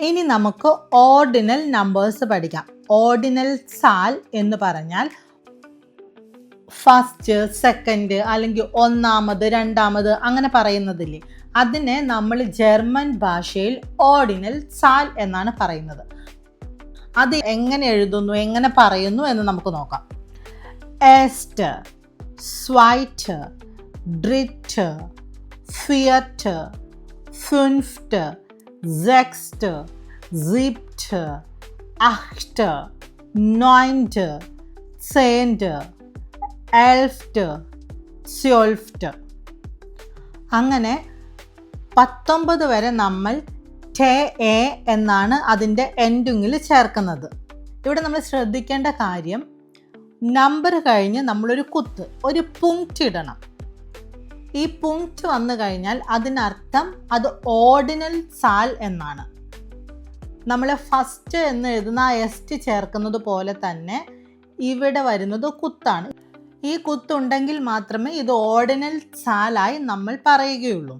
ഇനി നമുക്ക് ordinal numbers പഠിക്കാം. ഓർഡിനൽ സാൽ എന്ന് പറഞ്ഞാൽ ഫസ്റ്റ് സെക്കൻഡ് അല്ലെങ്കിൽ ഒന്നാമത് രണ്ടാമത് അങ്ങനെ പറയുന്നതില്ലേ? അതിനെ നമ്മൾ ജർമ്മൻ ഭാഷയിൽ ഓർഡിനൽ സാൽ എന്നാണ് പറയുന്നത്. അത് എങ്ങനെ എഴുതുന്നു എങ്ങനെ പറയുന്നു എന്ന് നമുക്ക് നോക്കാം. എസ്റ്റ് സ്വൈറ്റ് ഡ്രിറ്റ് ഫിയറ്റ് ഫുൻഫ്റ്റ് സെക്സ്റ്റ് സിപ്റ്റ് അഹ്റ്റ് നോയിന്റ് സെയിന്റ് എൽഫ്റ്റ് സ്യോൾഫ്റ്റ് അങ്ങനെ പത്തൊമ്പത് വരെ നമ്മൾ ടേ എ എന്നാണ് അതിന്റെ എൻഡിങ്ങിൽ ചേർക്കുന്നത്. ഇവിടെ നമ്മൾ ശ്രദ്ധിക്കേണ്ട കാര്യം നമ്പർ കഴിഞ്ഞ് നമ്മളൊരു കുത്ത് ഒരു പുങ്ക്റ്റ് ഇടണം. ഈ പുങ്ക്റ്റ് വന്നു കഴിഞ്ഞാൽ അതിനർത്ഥം അത് ഓർഡിനൽ സാൽ എന്നാണ്. നമ്മൾ ഫസ്റ്റ് എന്ന് എഴുതുന്ന ആ എസ്റ്റ് ചേർക്കുന്നത് പോലെ തന്നെ ഇവിടെ വരുന്നത് കുത്താണ്. ഈ കുത്തുണ്ടെങ്കിൽ മാത്രമേ ഇത് ഓർഡിനൽ സാലായി നമ്മൾ പറയുകയുള്ളൂ.